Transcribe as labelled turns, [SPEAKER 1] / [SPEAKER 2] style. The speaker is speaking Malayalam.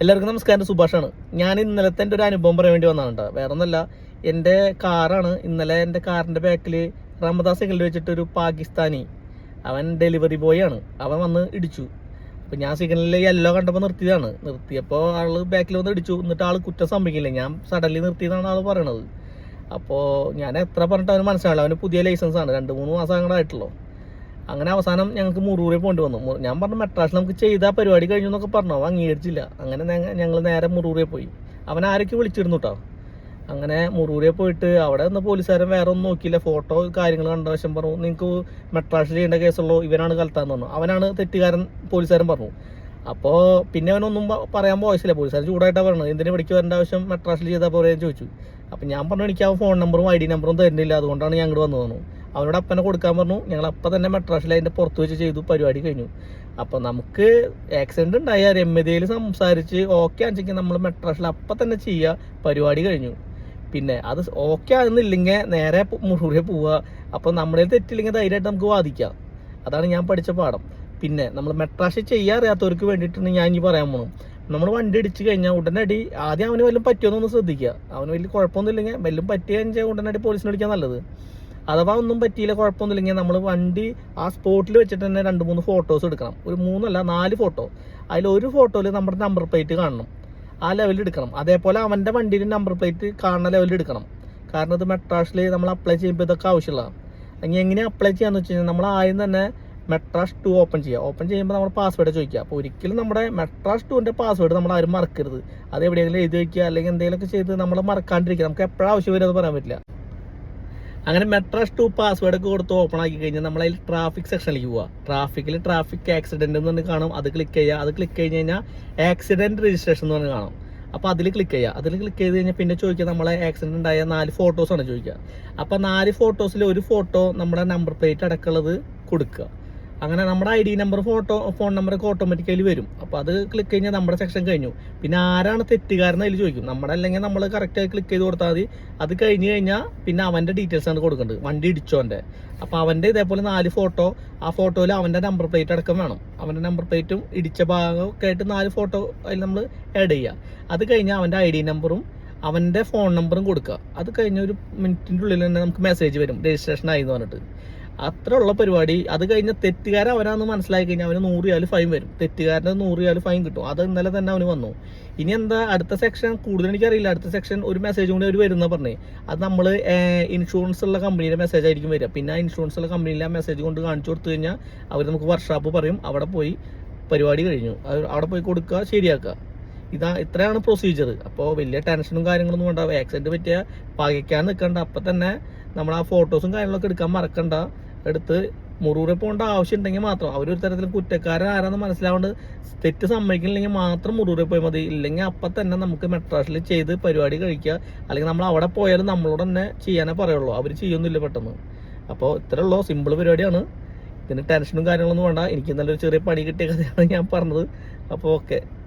[SPEAKER 1] എല്ലാവർക്കും നമസ്കാരം. സുഭാഷാണ്. ഞാൻ ഇന്നലത്തെ എന്റെ ഒരു അനുഭവം പറയാൻ വേണ്ടി വന്നതാണ് കേട്ടോ വേറെ ഒന്നല്ല എന്റെ കാറാണ് ഇന്നലെ എന്റെ കാറിന്റെ ബാക്കിൽ റമദാസ് സിഗ്നൽ വെച്ചിട്ട് ഒരു പാകിസ്ഥാനി. അവൻ ഡെലിവറി ബോയ് ആണ്. അവൻ വന്ന് ഇടിച്ചു. അപ്പോൾ ഞാൻ സിഗ്നലിൽ യെല്ലോ കണ്ടപ്പോൾ നിർത്തിയതാണ്. നിർത്തിയപ്പോൾ ആൾ ബാക്കിൽ വന്ന് ഇടിച്ചു. എന്നിട്ട് ആൾ കുറ്റം സംഭവിക്കില്ല. ഞാൻ സഡൻലി നിർത്തിയതാണ് ആൾ പറയണത്. അപ്പോൾ ഞാൻ എത്ര പറഞ്ഞിട്ട് അവന് മനസ്സിലാവില്ല. അവന് പുതിയ ലൈസൻസ് ആണ്. രണ്ട് മൂന്ന് മാസം അങ്ങോട്ടായിട്ടുള്ളൂ അങ്ങനെ അവസാനം ഞങ്ങൾക്ക് മുറൂരെ പോകേണ്ടി വന്നു ഞാൻ പറഞ്ഞു മെട്രാസിൽ നമുക്ക് ചെയ്ത പരിപാടി കഴിഞ്ഞു എന്നൊക്കെ പറഞ്ഞു. അവൻ അംഗീകരിച്ചില്ല. അങ്ങനെ ഞങ്ങൾ നേരെ മുറൂരെ പോയി. അവൻ ആരൊക്കെ വിളിച്ചിരുന്നു കേട്ടോ അങ്ങനെ മുറൂരെ പോയിട്ട് അവിടെ നിന്ന് പോലീസുകാരൻ വേറെ ഒന്നും നോക്കിയില്ല. ഫോട്ടോ കാര്യങ്ങൾ കണ്ട വശം പറഞ്ഞു നിങ്ങൾക്ക് മെട്രാസിൽ ചെയ്യേണ്ട കേസുള്ളൂ. ഇവനാണ് കലത്താന്ന് പറഞ്ഞു. അവനാണ് തെറ്റുകാരൻ പോലീസുകാരൻ പറഞ്ഞു. അപ്പോൾ പിന്നെ അവനൊന്നും പറയാൻ പോയില്ല പോലീസുകാർ ചൂടായിട്ടാണ് പറഞ്ഞത് എന്തിനു പിടിക്ക് വരേണ്ട ആവശ്യം? മെട്രാസിൽ ചെയ്താൽ പോലെ ചോദിച്ചു. അപ്പം ഞാൻ പറഞ്ഞു എനിക്ക് ആ ഫോൺ നമ്പറും ഐ ഡി നമ്പറും തരുന്നില്ല. അതുകൊണ്ടാണ് ഇങ്ങോട്ട് വന്നു തന്നു അവനോട് അപ്പനെ കൊടുക്കാൻ പറഞ്ഞു. ഞങ്ങൾ അപ്പം തന്നെ മെട്രാസിൽ അതിന്റെ പുറത്ത് വെച്ച് ചെയ്തു. പരിപാടി കഴിഞ്ഞു. അപ്പം നമുക്ക് ആക്സിഡന്റ് ഉണ്ടായ. രമ്യതയിൽ സംസാരിച്ച് ഓക്കെ ആണെങ്കിൽ നമ്മൾ മെട്രാസിൽ അപ്പം തന്നെ ചെയ്യുക പരിപാടി കഴിഞ്ഞു. പിന്നെ അത് ഓക്കെ ആകുന്നില്ലെങ്കിൽ നേരെ മുഴുവൻ പോവുക. അപ്പം നമ്മുടെ തെറ്റില്ലെങ്കിൽ ധൈര്യമായിട്ട് നമുക്ക് വാദിക്കാം. അതാണ് ഞാൻ പഠിച്ച പാഠം. പിന്നെ നമ്മൾ മെട്രാഷ് ചെയ്യാൻ അറിയാത്തവർക്ക് വേണ്ടിയിട്ടാണ് ഞാൻ ഇനി പറയാൻ പോകണം നമ്മൾ വണ്ടി അടിച്ച് കഴിഞ്ഞാൽ ഉടനടി ആദ്യം അവന് വല്ലതും പറ്റുമെന്നൊന്ന് ശ്രദ്ധിക്കുക. അവന് വലിയ കുഴപ്പമൊന്നുമില്ലെങ്കിൽ വല്ലതും പറ്റിയ ഉടനടി പോലീസിനെ വിളിക്കാൻ നല്ലത്. അഥവാ ഒന്നും പറ്റിയില്ല കുഴപ്പമൊന്നുമില്ലെങ്കിൽ നമ്മൾ വണ്ടി ആ സ്പോട്ടിൽ വെച്ചിട്ട് തന്നെ രണ്ട് മൂന്ന് ഫോട്ടോസ് എടുക്കണം. ഒരു മൂന്നല്ല നാല് ഫോട്ടോ. അതിൽ ഒരു ഫോട്ടോയിൽ നമ്മുടെ നമ്പർ പ്ലേറ്റ് കാണണം. ആ ലെവലിൽ എടുക്കണം. അതേപോലെ അവന്റെ വണ്ടിയിൽ നമ്പർ പ്ലേറ്റ് കാണുന്ന ലെവലിൽ എടുക്കണം. കാരണം ഇത് മെട്രാഷിൽ നമ്മൾ അപ്ലൈ ചെയ്യുമ്പോൾ ഇതൊക്കെ ആവശ്യമുള്ളതാണ്. ഇനി എങ്ങനെ അപ്ലൈ ചെയ്യാന്ന് വെച്ച് കഴിഞ്ഞാൽ നമ്മൾ ആദ്യം തന്നെ മെട്രാഷ് ടു ഓപ്പൺ ചെയ്യുക ഓപ്പൺ ചെയ്യുമ്പോൾ നമ്മൾ പാസ്വേഡ് ചോദിക്കുക. അപ്പോൾ ഒരിക്കലും നമ്മുടെ മെട്രാഷ് ടുവിന്റെ പാസ്വേഡ് നമ്മൾ ആരും മറക്കരുത്. അത് എവിടെയെങ്കിലും എഴുതി വയ്ക്കുക അല്ലെങ്കിൽ എന്തെങ്കിലുമൊക്കെ ചെയ്ത് നമ്മൾ മറക്കാണ്ടിരിക്കുക. നമുക്ക് എപ്പോഴാണ് ആവശ്യം വരും അത് പറയാൻ പറ്റില്ല. അങ്ങനെ മെട്രോസ് ടു പാസ്വേഡ് ഒക്കെ കൊടുത്ത് ഓപ്പൺ ആക്കി കഴിഞ്ഞാൽ നമ്മൾ അതിൽ ട്രാഫിക് സെക്ഷനിലേക്ക് പോവുക ട്രാഫിക്കിൽ ട്രാഫിക് ആക്സിഡന്റ് എന്ന് പറഞ്ഞ് കാണും. അത് ക്ലിക്ക് ചെയ്യുക അത് ക്ലിക്ക് കഴിഞ്ഞ് കഴിഞ്ഞാൽ ആക്സിഡന്റ് രജിസ്ട്രേഷൻ എന്ന് പറഞ്ഞ് കാണും. അപ്പോൾ അതിൽ ക്ലിക്ക് ചെയ്യുക അതിൽ ക്ലിക്ക് ചെയ്ത് കഴിഞ്ഞാൽ പിന്നെ ചോദിക്കുക നമ്മളെ ആക്സിഡന്റ് ഉണ്ടായ നാല് ഫോട്ടോസ് ആണ് ചോദിക്കുക അപ്പോൾ നാല് ഫോട്ടോസിൽ ഒരു ഫോട്ടോ നമ്മുടെ നമ്പർ പ്ലേറ്റ് അടക്കമുള്ളത് കൊടുക്കുക അങ്ങനെ നമ്മുടെ I D number photo phone നമ്പറൊക്കെ ഓട്ടോമാറ്റിക്കലി വരും. അപ്പോൾ അത് ക്ലിക്ക് കഴിഞ്ഞാൽ നമ്മുടെ സെക്ഷൻ കഴിഞ്ഞു. പിന്നെ ആരാണ് തെറ്റുകാരൻ അതിൽ ചോദിക്കും. നമ്മുടെ അല്ലെങ്കിൽ നമ്മൾ കറക്റ്റായി ക്ലിക്ക് ചെയ്ത് കൊടുത്താൽ മതി. അത് കഴിഞ്ഞ് കഴിഞ്ഞാൽ പിന്നെ അവന്റെ ഡീറ്റെയിൽസ് ആണ് കൊടുക്കേണ്ടത്. വണ്ടി ഇടിച്ചോന്റെ അപ്പോൾ അവന്റെ ഇതേപോലെ നാല് ഫോട്ടോ ആ ഫോട്ടോയിൽ അവന്റെ നമ്പർ പ്ലേറ്റ് അടക്കം വേണം. അവന്റെ നമ്പർ പ്ലേറ്റും ഇടിച്ച ഭാഗമൊക്കെ ആയിട്ട് നാല് ഫോട്ടോ അതിൽ നമ്മൾ ആഡ് ചെയ്യുക അത് കഴിഞ്ഞാൽ അവന്റെ ഐ ഡി നമ്പറും അവന്റെ ഫോൺ നമ്പറും കൊടുക്കുക അത് കഴിഞ്ഞ ഒരു മിനിറ്റിന്റെ ഉള്ളിൽ തന്നെ നമുക്ക് മെസ്സേജ് വരും. രജിസ്ട്രേഷൻ ആയി എന്ന് പറഞ്ഞിട്ട്. അത്ര ഉള്ള പരിപാടി. അത് കഴിഞ്ഞ തെറ്റുകാരൻ അവനാന്ന് മനസ്സിലാക്കി കഴിഞ്ഞാൽ അവന് നൂറ് രൂപ ഫൈൻ വരും. തെറ്റുകാരന് നൂറ് രൂപ ഫൈൻ കിട്ടും. അത് ഇന്നലെ തന്നെ അവന് വന്നു. ഇനി എന്താ അടുത്ത സെക്ഷൻ കൂടുതൽ എനിക്കറിയില്ല. അടുത്ത സെക്ഷൻ ഒരു മെസ്സേജ് കൂടി അവർ വരുന്ന പറഞ്ഞേ. അത് നമ്മൾ ഇൻഷുറൻസ് ഉള്ള കമ്പനിയുടെ മെസ്സേജ് ആയിരിക്കും വരിക. പിന്നെ ആ ഇൻഷുറൻസ് ഉള്ള കമ്പനിയിലെ മെസ്സേജ് കൊണ്ട് കാണിച്ചു കൊടുത്തു കഴിഞ്ഞാൽ അവർ നമുക്ക് വർക്ക്ഷോപ്പ് പറയും. അവിടെ പോയി പരിപാടി കഴിഞ്ഞു. അവിടെ പോയി കൊടുക്കുക ശരിയാക്കുക. ഇതാ ഇത്രയാണ് പ്രൊസീജിയർ അപ്പോൾ വലിയ ടെൻഷനും കാര്യങ്ങളൊന്നും വേണ്ട. ആക്സിഡന്റ് പറ്റിയ പകയ്ക്കാൻ നിൽക്കണ്ട അപ്പം തന്നെ നമ്മൾ ആ ഫോട്ടോസും കാര്യങ്ങളൊക്കെ എടുക്കാൻ മറക്കണ്ട. എടുത്ത് മുറൂരെ പോകേണ്ട ആവശ്യം ഉണ്ടെങ്കിൽ മാത്രം. അവരൊരു തരത്തിൽ കുറ്റക്കാരൻ ആരാന്ന് മനസ്സിലാവേണ്ട തെറ്റ് സമ്മതിക്കുന്നില്ലെങ്കിൽ മാത്രം മുറൂരെ പോയാൽ മതി. ഇല്ലെങ്കിൽ അപ്പം തന്നെ നമുക്ക് മെട്രാസിൽ ചെയ്ത് പരിപാടി കഴിക്കുക. അല്ലെങ്കിൽ നമ്മൾ അവിടെ പോയാലും നമ്മളോട് തന്നെ ചെയ്യാനേ പറയുള്ളൂ. അവർ ചെയ്യൊന്നുമില്ല പെട്ടെന്ന്. അപ്പോൾ ഇത്രേ ഉള്ളൂ. സിമ്പിൾ പരിപാടിയാണ്. ഇതിന് ടെൻഷനും കാര്യങ്ങളൊന്നും വേണ്ട. എനിക്ക് നല്ലൊരു ചെറിയ പണി കിട്ടിയ കഥയാണ് ഞാൻ പറഞ്ഞത്. അപ്പോൾ ഓക്കെ